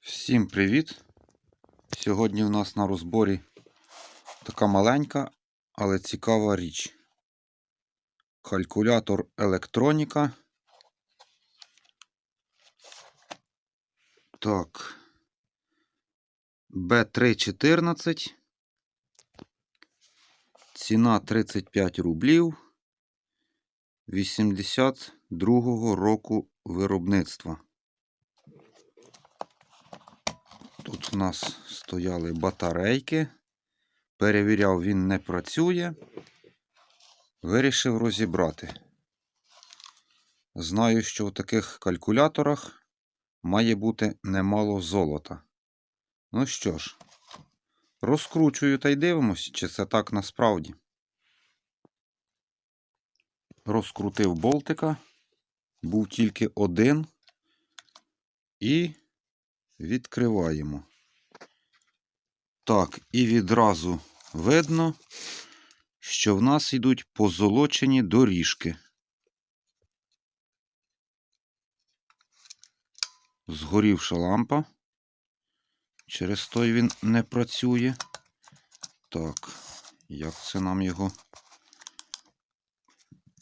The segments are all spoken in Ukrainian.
Всім привіт! Сьогодні у нас на розборі така маленька, але цікава річ. Калькулятор електроніка. Так. B314. Ціна 35 рублів. 82-го року виробництва. Тут у нас стояли батарейки. Перевіряв, він не працює. Вирішив розібрати. Знаю, що в таких калькуляторах має бути немало золота. Ну що ж, розкручую та й дивимось, чи це так насправді. Розкрутив болтика. Був тільки один. І відкриваємо. Так, і відразу видно, що в нас йдуть позолочені доріжки. Згорівша лампа. Через той він не працює. Так, як це нам його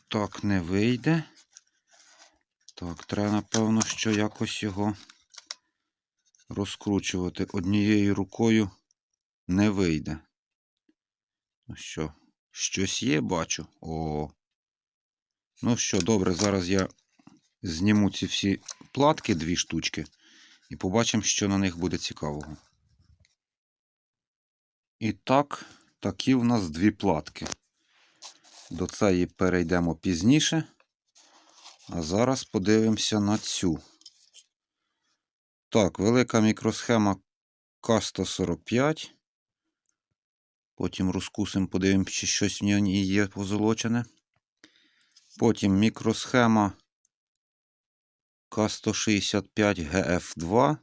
так не вийде? Так, треба, напевно, що якось його розкручувати однією рукою не вийде. Ну що, щось є, бачу. О. Ну що, добре, зараз я зніму ці всі платки, дві штучки, і побачимо, що на них буде цікавого. І так, такі в нас дві платки. До цієї перейдемо пізніше. А зараз подивимося на цю. Так, велика мікросхема К145. Потім розкусимо, подивимося, чи щось в ній є позолочене. Потім мікросхема К165 ГФ2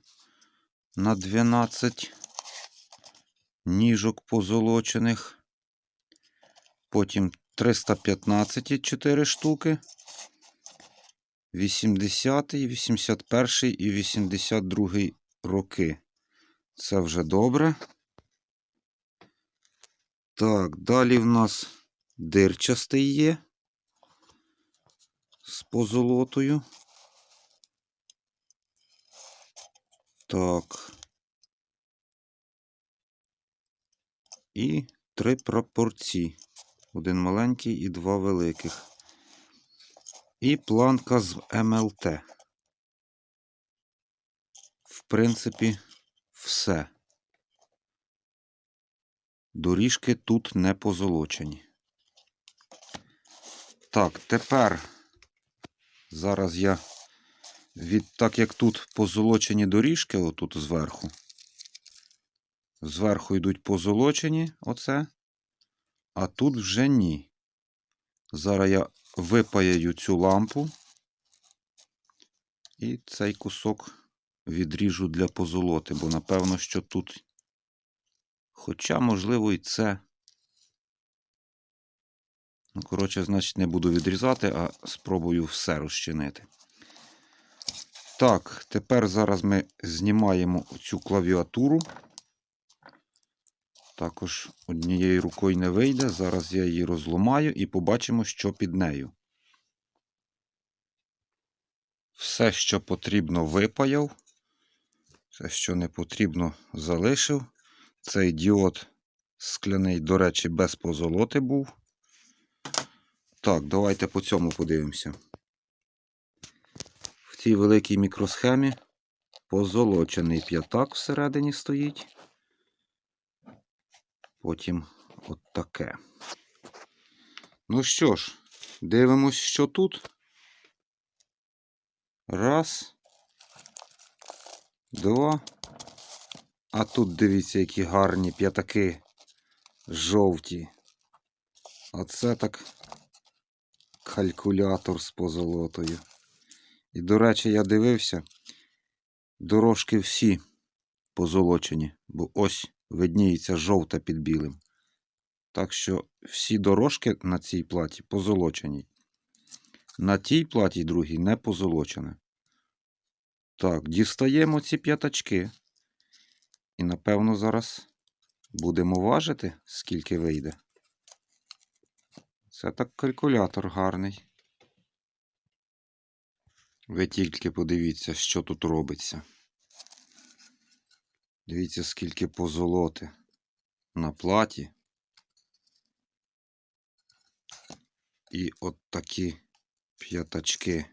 на 12 ніжок позолочених. Потім 315 4 штуки. 80, 81 і 82 роки. Це вже добре. Так, далі в нас дирчастий є з позолотою. Так. І три прапорці. Один маленький і два великих. І планка з МЛТ. В принципі, все. Доріжки тут не позолочені. Так, тепер зараз я від так як тут позолочені доріжки, отут зверху. Зверху йдуть позолочені, оце, а тут вже ні. Зараз я випаяю цю лампу і цей кусок відріжу для позолоти, бо напевно, що тут, хоча, можливо, і це. Ну, коротше, значить, не буду відрізати, а спробую все розчинити. Так, тепер зараз ми знімаємо цю клавіатуру. Також однією рукою не вийде. Зараз я її розламаю і побачимо, що під нею. Все, що потрібно, випаяв. Все, що не потрібно, залишив. Цей діод скляний, до речі, без позолоти був. Так, давайте по цьому подивимося. В цій великій мікросхемі позолочений п'ятак всередині стоїть. Потім от таке. Ну що ж, дивимось, що тут. Раз. Два. А тут дивіться, які гарні п'ятаки жовті. Оце так калькулятор з позолотою. І, до речі, я дивився, дорожки всі позолочені, бо ось видніється жовта під білим. Так що всі дорожки на цій платі позолочені. На тій платі другій не позолочене. Так, дістаємо ці п'ятачки. І напевно зараз будемо важити, скільки вийде. Це так калькулятор гарний. Ви тільки подивіться, що тут робиться. Дивіться, скільки позолоти на платі. І от такі п'ятачки.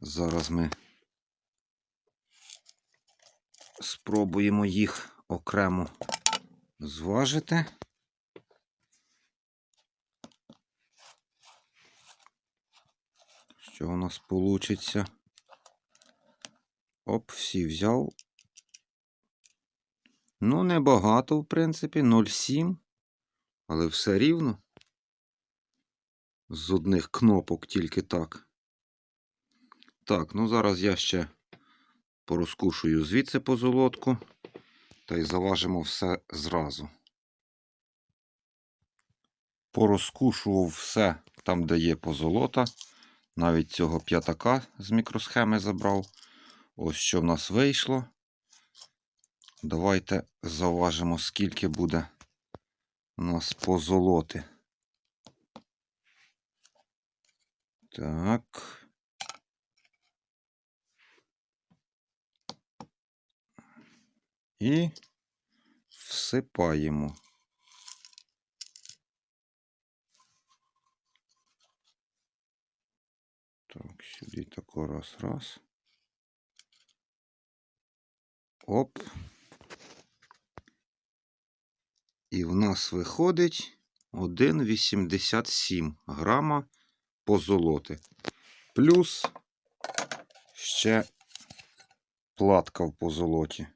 Зараз ми спробуємо їх окремо зважити. Що у нас получиться? Оп, всі взяв. Ну, небагато, в принципі, 0,7, але все рівно. З одних кнопок тільки так. Так, ну зараз я ще порозкушую звідси позолотку та й заважимо все зразу. Порозкушував все там, де є позолота. Навіть цього п'ятака з мікросхеми забрав. Ось що в нас вийшло. Давайте заважимо, скільки буде у нас позолоти. Так. І всипаємо. Так, сюди тако раз, раз. Оп. І в нас виходить 1,87 грама позолоти. Плюс ще платка в позолоті.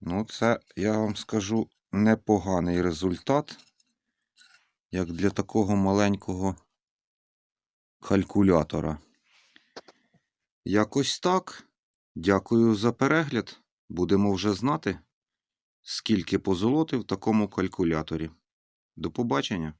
Ну, це, я вам скажу, непоганий результат, як для такого маленького калькулятора. Якось так. Дякую за перегляд. Будемо вже знати, скільки позолоти в такому калькуляторі. До побачення!